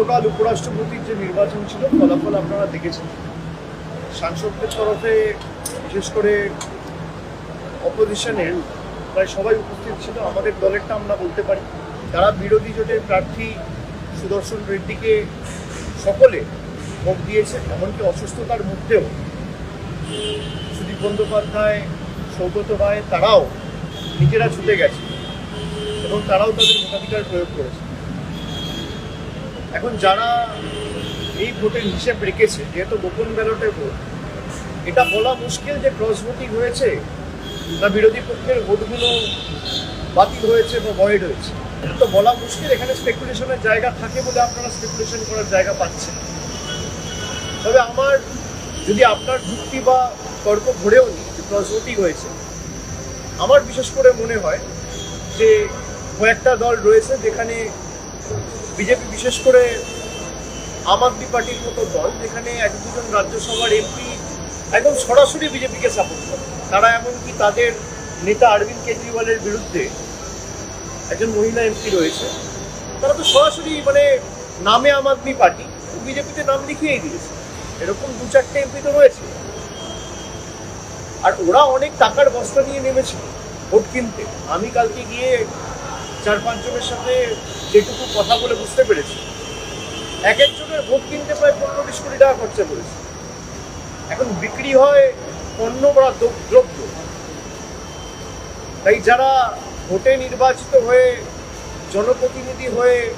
গতকাল উপরাষ্ট্রপতির যে নির্বাচন ছিল, ফলাফল আপনারা দেখেছেন। সাংসদদের তরফে, বিশেষ করে অপোজিশনের প্রায় সবাই উপস্থিত ছিল, আমাদের দলেরটা আমরা বলতে পারি। তারা বিরোধী জোটের প্রার্থী সুদর্শন রেড্ডিকে সকলে ভোট দিয়েছে এমনকি অসুস্থতার মধ্যেও সুদীপ বন্দ্যোপাধ্যায়, সৌগত রায়, তারাও নিজেরা ছুটে গেছে এবং তারাও তাদের ভোটাধিকার প্রয়োগ করেছে। এখন যারা এই ভোটের হিসেব রেখেছে, যেহেতু গোপন ব্যালটে ভোট, এটা বলা মুশকিল যে ক্রস ভোটিং হয়েছে না বিরোধী পক্ষের ভোটগুলো বাতিল হয়েছে বা ভয়েড হয়েছে। এটা তো বলা মুশকিল, এখানে স্পেকুলেশনের জায়গা থাকে বলে আপনারা স্পেকুলেশন করার জায়গা পাচ্ছেন। তবে আমার, যদি আপনার যুক্তি বা তর্ক ধরেও নি ক্রস ভোটিং হয়েছে, আমার বিশেষ করে মনে হয় যে কয়েকটা দল রয়েছে যেখানে বিজেপি বিশেষ করে আম আদমি পার্টির মতো দল যেখানে এক দুজন রাজ্যসভার এমপি একদম সরাসরি বিজেপিকে সাপোর্ট করে। তারা এমনকি তাদের নেতা অরবিন্দ কেজরিওয়ালের বিরুদ্ধে একজন মহিলা এমপি রয়েছে। তারা তো সরাসরি মানে নামে আম আদমি পার্টি, বিজেপিতে নাম লিখিয়েই দিয়েছে। এরকম দু চারটে এমপি তো রয়েছে। আর ওরা অনেক টাকার বস্তা নিয়ে নেমেছিল ভোট কিনতে। আমি কালকে গিয়ে চার পাঁচজনের সাথে যেটুকু কথা বলে বুঝতে পেরেছি। এক একজনের ভোট কিনতে প্রায় পনেরো বিশ কোটি টাকা খরচা করেছে। এখন বিক্রি হয় পণ্য বা দ্রব- দ্রব্য। তাই যারা ভোটে নির্বাচিত হয়ে জনপ্রতিনিধি হয়ে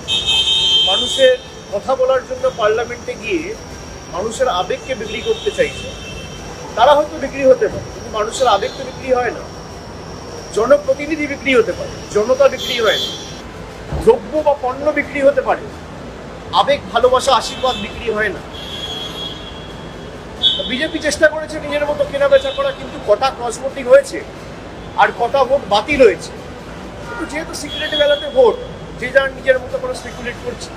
মানুষের কথা বলার জন্য পার্লামেন্টে গিয়ে মানুষের আবেগকে বিক্রি করতে চাইছে, তারা হয়তো বিক্রি হতে পারে, কিন্তু মানুষের আবেগ তো বিক্রি হয় না। জনপ্রতিনিধি বিক্রি হতে পারে, জনতা বিক্রি হয় না। দ্রব্য বা পণ্য বিক্রি হতে পারে। আবেগ, ভালোবাসা, আশীর্বাদ বিক্রি হয় না। বিজেপি চেষ্টা করেছে নিজের মতো কেনা বেচা করা, কিন্তু কটা ক্রস ভোটিং হয়েছে আর কটা ভোট বাতিল হয়েছে। কিন্তু যেহেতু সিক্রেট ব্যালটে ভোট যে যার নিজের মতো করে স্পেকুলেট করছে।